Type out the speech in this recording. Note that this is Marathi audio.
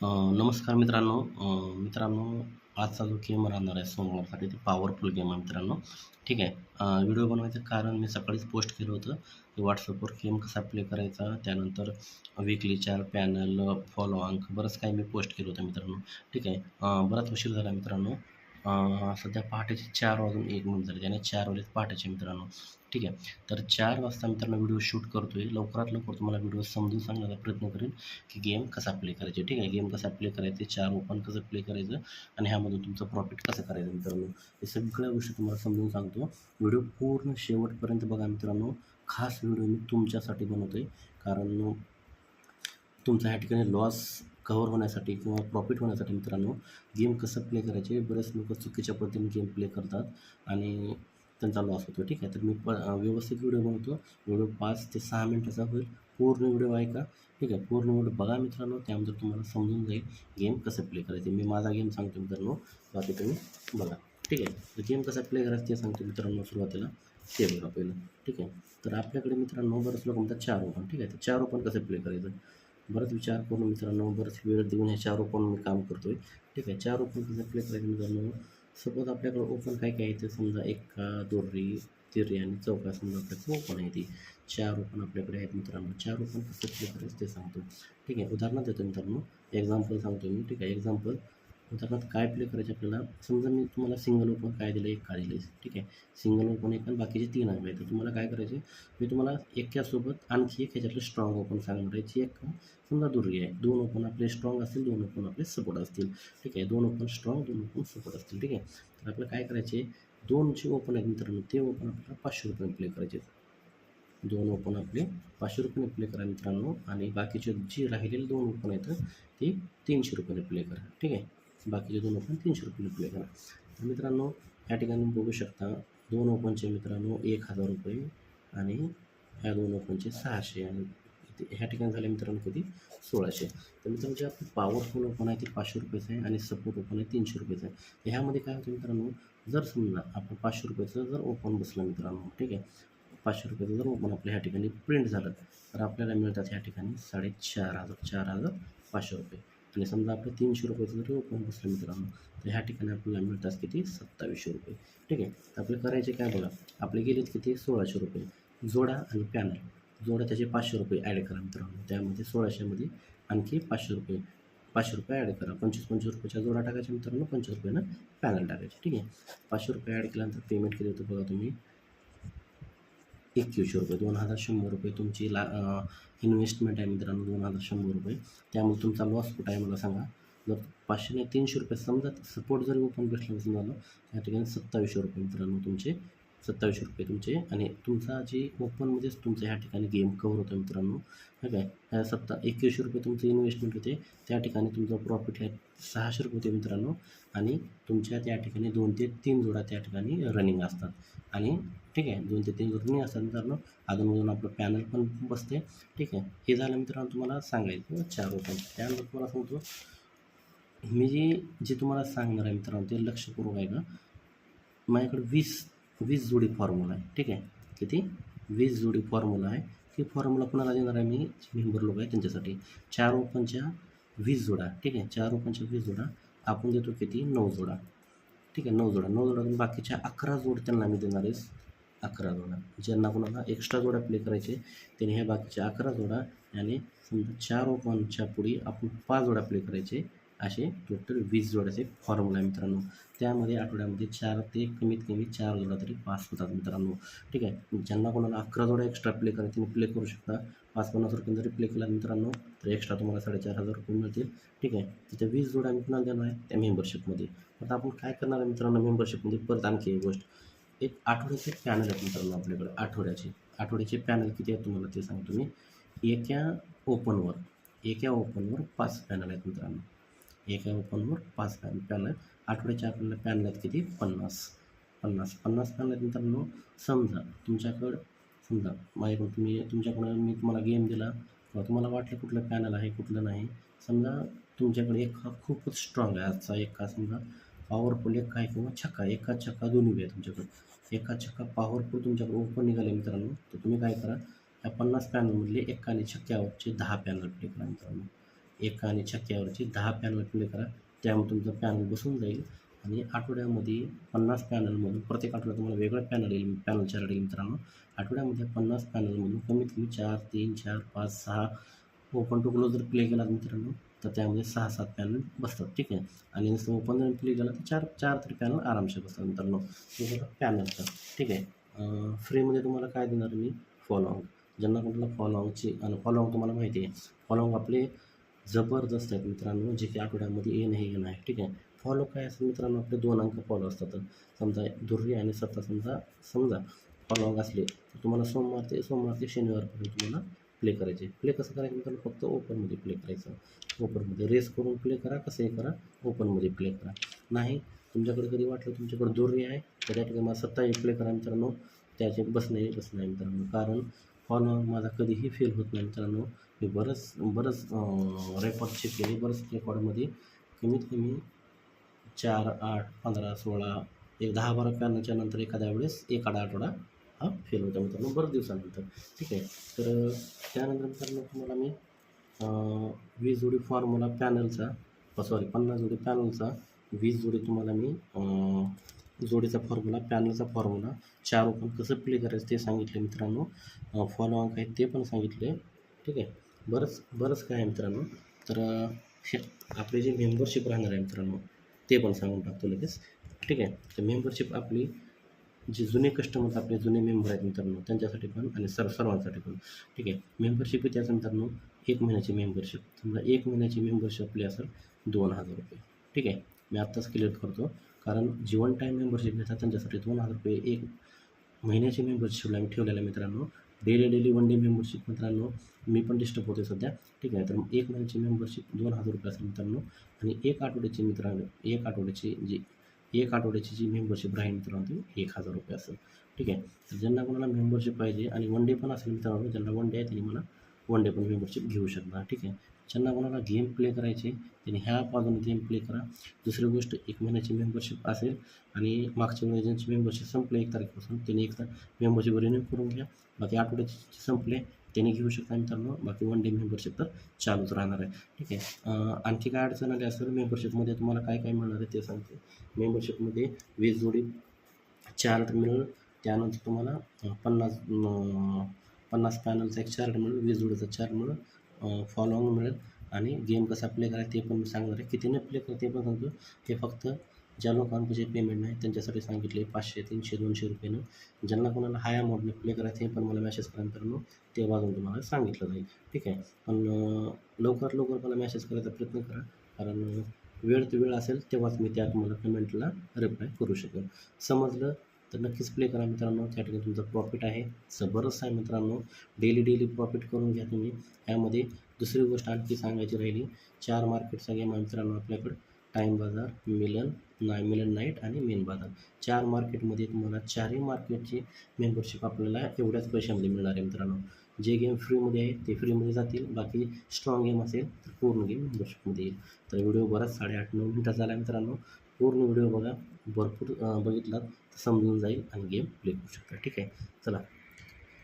नमस्कार मित्रांनो. मित्रांनो आजचा जो गेम राहणार आहे सोमवारसाठी ते पॉवरफुल गेम आहे मित्रांनो. ठीक आहे. व्हिडिओ बनवायचं कारण मी सकाळीच पोस्ट केलं होतं की व्हॉट्सअपवर गेम कसा प्ले करायचा त्यानंतर विकली चार पॅनल फॉलो अंक बरंच काही मी पोस्ट केलं होतं मित्रांनो. ठीक आहे. बराच उशीर झाला मित्रांनो. सध्या पहाटेचे चार वाजून एक मिनिट झाले त्याने चार वाजले पहाटेचे मित्रांनो. ठीक आहे? तर चार वाजता मित्रांनो व्हिडिओ शूट करतो आहे लवकरात लवकर तुम्हाला व्हिडिओ समजून सांगण्याचा प्रयत्न करेन की गेम कसा प्ले करायचे. ठीक आहे? गेम कसा प्ले करायचे चार ओपन कसं प्ले करायचं आणि ह्यामधून तुमचं प्रॉफिट कसं करायचं मित्रांनो. हे सगळ्या गोष्टी तुम्हाला समजून सांगतो. व्हिडिओ पूर्ण शेवटपर्यंत बघा मित्रांनो. खास व्हिडिओ मी तुमच्यासाठी बनवतो आहे कारण तुमचा ह्या ठिकाणी लॉस कव्हर होण्यासाठी किंवा प्रॉफिट होण्यासाठी मित्रांनो गेम कसं प्ले करायचे बरेच लोक चुकीच्या पद्धतीने गेम प्ले करतात आणि त्यांचा लॉस होतो. ठीक आहे तर मी प व्यवस्थित व्हिडिओ बनवतो. व्हिडिओ पाच ते सहा मिनटाचा होईल. पूर्ण व्हिडिओ ऐका. ठीक आहे पूर्ण व्हिडिओ बघा मित्रांनो. त्यामध्ये तुम्हाला समजून जाईल गेम कसं प्ले करायचे. मी माझा गेम सांगतो मित्रांनो. बाकी तुम्ही बघा. ठीक आहे तर गेम कसा प्ले करायचं ते सांगतो मित्रांनो सुरुवातीला. ते बघा पहिलं. ठीक आहे तर आपल्याकडे मित्रांनो बरेच लोक म्हणतात चार ओपन ठीक आहे तर चार ओपन कसं प्ले करायचं? बरंच विचार करून मित्रांनो बरंच वेळ देऊन ह्या चार ओपन मी काम करतो आहे ठीक आहे चार ओपन कसं प्ले करायचं मित्रांनो सपोज आपल्याकडे ओपन काय काय आहे ते समजा एका दोरी तिरी आणि चौका समजा आपल्याकडे ओपन आहे ती. चार ओपन आपल्याकडे आहेत मित्रांनो. चार ओपन कसं प्ले करायचं ते सांगतो. ठीक आहे उदाहरण देतो मित्रांनो एक्झाम्पल सांगतो मी. ठीक आहे एक्झाम्पल उदाहरणार्थ काय प्ले करायचे आपल्याला? समजा मी तुम्हाला सिंगल ओपन काय दिलं एक काय दिलं ठीक आहे. सिंगल ओपन एक आणि बाकीचे तीन आहे तर तुम्हाला काय करायचे मी तुम्हाला एक्यासोबत आणखी एक ह्याच्यातलं स्ट्रॉंग ओपन सांगणार आहे. जी एक समजा दुर्गी आहे. दोन ओपन आपले स्ट्रॉंग असतील दोन ओपन आपले सपोर्ट असतील. ठीक आहे. दोन ओपन स्ट्रॉंग दोन ओपन सपोर्ट असतील. ठीक आहे. तर आपल्याला काय करायचे दोन जे ओपन आहेत मित्रांनो ते ओपन आपल्याला पाचशे रुपये प्ले करायचे दोन ओपन आपले पाचशे रुपयाने प्ले करा मित्रांनो. आणि बाकीचे जे राहिलेले दोन ओपन आहेत ते तीनशे रुपयाने प्ले करा. ठीक आहे. बाकीचे दोन ओपन तीनशे रुपये प्ले करा तर मित्रांनो या ठिकाणी बघू शकता दोन ओपनचे मित्रांनो एक हजार रुपये आणि ह्या दोन ओपनचे सहाशे आणि ह्या ठिकाणी झाले मित्रांनो किती? सोळाशे. तर मित्रांनो जे आपलं पॉवरफुल ओपन आहे ते पाचशे रुपयाचं आहे आणि सपोर्ट ओपन आहे तीनशे रुपयाचं आहे. तर ह्यामध्ये काय होतं मित्रांनो जर समजा आपण पाचशे रुपयाचं जर ओपन बसलं मित्रांनो ठीक आहे? पाचशे रुपयाचं जर ओपन आपल्या ह्या ठिकाणी प्रिंट झालं तर आपल्याला मिळतात ह्या ठिकाणी साडेचार हजार चार हजार पाचशे रुपये. आणि समजा आपलं तीनशे रुपयाचं जरी ओपन बसलं मित्रांनो तर ह्या ठिकाणी आपल्याला मिळतात किती? सत्तावीसशे रुपये. ठीक आहे? तर आपले करायचे काय बघा? आपले गेलेत किती? सोळाशे रुपये. जोडा आणि पॅनल जोडा त्याचे पाचशे रुपये ॲड करा मित्रांनो. त्यामध्ये सोळाशेमध्ये आणखी पाचशे रुपये पाचशे रुपये ॲड करा. पंचवीस पंचवीस रुपयाच्या जोडा टाकायच्या मित्रांनो पंचवीस रुपयानं पॅनल टाकायचे. ठीक आहे? पाचशे रुपये ॲड केल्यानंतर पेमेंट केलं होतं बघा तुम्ही. एकवीसशे रुपये दोन हजार शंभर रुपये तुमची ला इन्व्हेस्टमेंट आहे मित्रांनो दोन हजार शंभर रुपये. त्यामुळे तुमचा लॉस कुठं आहे मला सांगा. जर पाचशे नाही तीनशे रुपये समजा सपोर्ट जरी ओपन भेटलं समजा त्या ठिकाणी सत्तावीसशे रुपये मित्रांनो तुमचे सत्तावीसशे रुपये तुमचे. आणि तुमचा जे ओपनमध्येच तुमचं ह्या ठिकाणी गेम कवर होतं मित्रांनो. हा काय? ह्या सत्ता एकवीसशे रुपये तुमचं इन्व्हेस्टमेंट होते. त्या ठिकाणी तुमचं प्रॉफिट आहे सहाशे रुपये होते मित्रांनो. आणि तुमच्या त्या ठिकाणी दोन ते तीन जोडा त्या ठिकाणी रनिंग असतात. आणि ठीक आहे दोन ते तीन जोडा रनिंग असतात मित्रांनो. अजूनमधून आपलं पॅनल पण बसते ठीक आहे हे झालं मित्रांनो तुम्हाला सांगायचं चार ओपन त्यानंतर तुम्हाला सांगतो. मी जे जे तुम्हाला सांगणार आहे मित्रांनो ते लक्षपूर्वक आहे का माझ्याकडे वीस वीस जोडी फॉर्म्युला आहे. ठीक आहे? किती? वीस जोडी फॉर्म्युला आहे. ती फॉर्म्युला कुणाला देणार आहे मी? मेंबर लोक आहे त्यांच्यासाठी. चार ओपनच्या वीस जोडा. ठीक आहे? चार ओपनच्या वीस जोडा. आपण देतो किती? नऊ जोडा. ठीक आहे? नऊ जोडा. नऊ जोडा बाकीच्या अकरा जोड त्यांना मी देणार आहे अकरा जोडा. ज्यांना कोणाला एक्स्ट्रा जोडा प्ले करायचे त्यांनी ह्या बाकीच्या अकरा जोडा आणि समजा चार ओपनच्या पुढे आपण पाच जोडा प्ले करायचे असे टोटल वीस जोड्याचे फॉर्म्युला आहे मित्रांनो. त्यामध्ये आठवड्यामध्ये चार ते कमीत कमी चार जोड्या तरी पास होतात मित्रांनो. ठीक आहे? ज्यांना कोणाला अकरा जोडा एक्स्ट्रा प्ले करायचे तुम्ही प्ले करू शकता. पाच पन्नास रुपये जरी प्ले केला मित्रांनो तर एक्स्ट्रा तुम्हाला साडेचार हजार रुपये मिळतील. ठीक आहे? तिथे वीस जोडा आम्ही कुणाला देणार आहे त्या मेंबरशिपमध्ये आता आपण काय करणार आहे मित्रांनो मेंबरशिपमध्ये परत आणखी एक गोष्ट. एक आठवड्याचे पॅनल आहेत मित्रांनो आपल्याकडे. आठवड्याचे. आठवड्याचे पॅनल किती आहेत तुम्हाला ते सांगतो मी. एका ओपनवर एका ओपनवर पाच पॅनल आहेत मित्रांनो. एका ओपनवर पाच पॅन पॅनल आठवड्याच्या आपल्याला पॅनल आहेत किती पन्नास. पन्नास. पन्नास पॅनल आहेत मित्रांनो समजा तुमच्याकडं समजा माझ्याकडून तुम्ही तुमच्याकडं मी तुम्हाला गेम दिला किंवा तुम्हाला वाटलं कुठलं पॅनल आहे कुठलं नाही. समजा तुमच्याकडे एक हा खूपच स्ट्रॉंग आहे आजचा एक हा समजा पॉवरफुल एक आहे किंवा छक्का. एका छक्का दोन्ही बी आहे तुमच्याकडे. एका छक्का पॉवरफुल तुमच्याकडे ओपन निघाले मित्रांनो तर तुम्ही काय करा या पन्नास पॅनलमधले एकाने छक्क्यावरचे दहा पॅनल प्ले करा मित्रांनो. एका आणि छक्क्यावरची दहा पॅनल प्ले करा. त्यामुळे तुमचं पॅनल बसून जाईल. आणि आठवड्यामध्ये पन्नास पॅनलमधून प्रत्येक आठवड्यात तुम्हाला वेगळं पॅनल येईल पॅनलच्या चार्ट मित्रांनो. आठवड्यामध्ये पन्नास पॅनलमधून कमीत कमी चार तीन चार पाच सहा ओपन टू क्लोज जर प्ले केला मित्रांनो तर त्यामध्ये सहा सात पॅनल बसतात. ठीक आहे? आणि नुसतं ओपन जर प्ले केला तर चार चार तरी पॅनल आरामशीर बसतात मित्रांनो. ते पॅनलचं ठीक आहे? फ्रीमध्ये तुम्हाला काय देणार मी? फॉलोअंग ज्यांना कुठला फॉलोअंगची आणि फॉलोअंग तुम्हाला माहिती आहे. फॉलोअंग आपले जबरदस्त आहेत मित्रांनो जे की आठवड्यामध्ये येणं हे येणं आहे ठीक आहे? फॉलो काय असेल मित्रांनो आपले दोन अंक फॉलो असतात. समजा दुर्री आणि सत्ता समजा समजा फॉलो असले तर तुम्हाला सोमवार ते सोमवार ते शनिवारपर्यंत तुम्हाला प्ले करायचे. प्ले कसं करायचं मित्रांनो? फक्त ओपनमध्ये प्ले करायचं. ओपनमध्ये रेस करून प्ले करा कसंही करा ओपनमध्ये प्ले करा. नाही तुमच्याकडे कधी वाटलं तुमच्याकडे दुर्री आहे तर त्या ठिकाणी मला सत्ताही प्ले करा मित्रांनो. त्याचे बसणं हे बसणं आहे मित्रांनो. कारण फॉलोअंग माझा कधीही फेल होत नाही मित्रांनो. मी बरंच बरंच रेकॉर्ड चेक केले. बरंच रेकॉर्डमध्ये कमीत कमी चार आठ पंधरा सोळा एक दहा बारा पॅनलच्या नंतर एखाद्या वेळेस एखादा आठवडा हा फेल होता मित्रांनो बरेच दिवसानंतर. ठीक आहे? तर त्यानंतर मित्रांनो तुम्हाला मी वीस जोडी फॉर्म्युला पॅनलचा सॉरी पन्नास जोडी पॅनलचा वीस जोडी तुम्हाला मी जोडीचा फॉर्म्युला पॅनलचा फॉर्म्युला चार ओपन कसं प्ले करायचं ते सांगितले मित्रांनो. फॉलो अंक आहेत ते पण सांगितले. ठीक आहे? बरंच बरंच काय आहे मित्रांनो. तर हे आपले जे मेंबरशिप राहणार आहे मित्रांनो ते पण सांगून टाकतो लगेच. ठीक आहे? तर मेंबरशिप आपली जे जुने कस्टमर आपले जुने मेंबर आहेत मित्रांनो त्यांच्यासाठी पण आणि सर्व सर्वांसाठी पण. ठीक आहे? मेंबरशिप त्याचं मित्रांनो एक महिन्याची मेंबरशिप समजा एक महिन्याची मेंबरशिप आपली असेल दोन हजार रुपये. ठीक आहे? मी आत्ताच क्लिअर करतो. कारण जीवन टाईम मेंबरशिप घेतात त्यांच्यासाठी दोन हजार रुपये एक महिन्याची मेंबरशिपला मी ठेवलेल्या मित्रांनो. Daily daily one day membership मित्रांनो. मी पण डिस्टर्ब होते सध्या. ठीक आहे तर एक महिन्याची मेंबरशिप दोन हजार रुपये असेल मित्रांनो. आणि एक आठवड्याची मित्रांनो एक आठवड्याची जी एक आठवड्याची जी मेंबरशिप राहील मित्रांनो ती एक हजार रुपये असेल. ठीक आहे तर ज्यांना कोणाला मेंबरशिप पाहिजे आणि वन डे पण असेल मित्रांनो ज्यांना वन डे आहे त्यांनी मला वन डे पण मेंबरशिप घेऊ शकता. ठीक आहे ज्यांना कोणाला गेम प्ले करायचे त्यांनी ह्या बाजूने गेम प्ले करा. दुसरी गोष्ट एक महिन्याची मेंबरशिप असेल आणि मागच्या वेळेस ज्यांची मेंबरशिप संपले एक तारखेपासून त्यांनी एकदा मेंबरशिप रिन्यू करून घ्या. बाकी आठवड्याचे संपले त्यांनी घेऊ शकता मित्रांनो. बाकी वन डे मेंबरशिप तर चालूच राहणार आहे. ठीक आहे. आणखी काय अडचण आली असेल मेंबरशिपमध्ये तुम्हाला काय काय मिळणार आहे ते सांगते. मेंबरशिपमध्ये वीस जोडी चार्ट मिळेल त्यानंतर तुम्हाला पन्नास पन्नास पॅनलचा एक चार्ट मिळेल वीस जोडीचा चार्ट मिळेल फॉलोअंग मिळेल. आणि गेम कसा प्ले करायचा ते पण मी सांगणार आहे. कितीने प्ले करा ते पण सांगतो. हे फक्त ज्या लोकांचे पेमेंट नाही त्यांच्यासाठी सांगितले पाचशे तीनशे दोनशे रुपयानं. ज्यांना कोणाला हाय अमाऊंटने प्ले करायचं हे पण मला मॅसेज करा मित्रांनो ते वाजून तुम्हाला सांगितलं जाईल. ठीक आहे? पण लवकरात लवकर मला मॅसेज करायचा प्रयत्न करा. कारण वेळ ते वेळ असेल तेव्हाच मी त्या तुम्हाला पेमेंटला रिप्लाय करू शकेल. समजलं? तर नक्कीच प्ले करा मित्रांनो. त्या ठिकाणी तुमचं प्रॉफिट आहे. जबरदस्त आहे मित्रांनो. डेली डेली प्रॉफिट करून घ्या तुम्ही. यामध्ये दुसरी गोष्ट आणखी सांगायची राहिली. चार मार्केटचा गेम आहे मित्रांनो आपल्याकडं. टाईम बाजार मिलन नाय मिलन नाईट आणि मेन बाजार. चार मार्केटमध्ये तुम्हाला चारही मार्केटची मेंबरशिप आपल्याला एवढ्याच पैशामध्ये मिळणार आहे मित्रांनो. जे गेम फ्रीमध्ये आहे ते फ्रीमध्ये जातील. बाकी स्ट्रॉंग गेम असेल तर पूर्ण गेम मेंबरशिपमध्ये येईल. तर व्हिडिओ बराच साडेआठ नऊ मिनटाचा झाला आहे मित्रांनो. पूर्ण व्हिडिओ बघा भरपूर बघितलात तर समजून जाईल आणि गेम प्ले करू शकता. ठीक आहे? चला.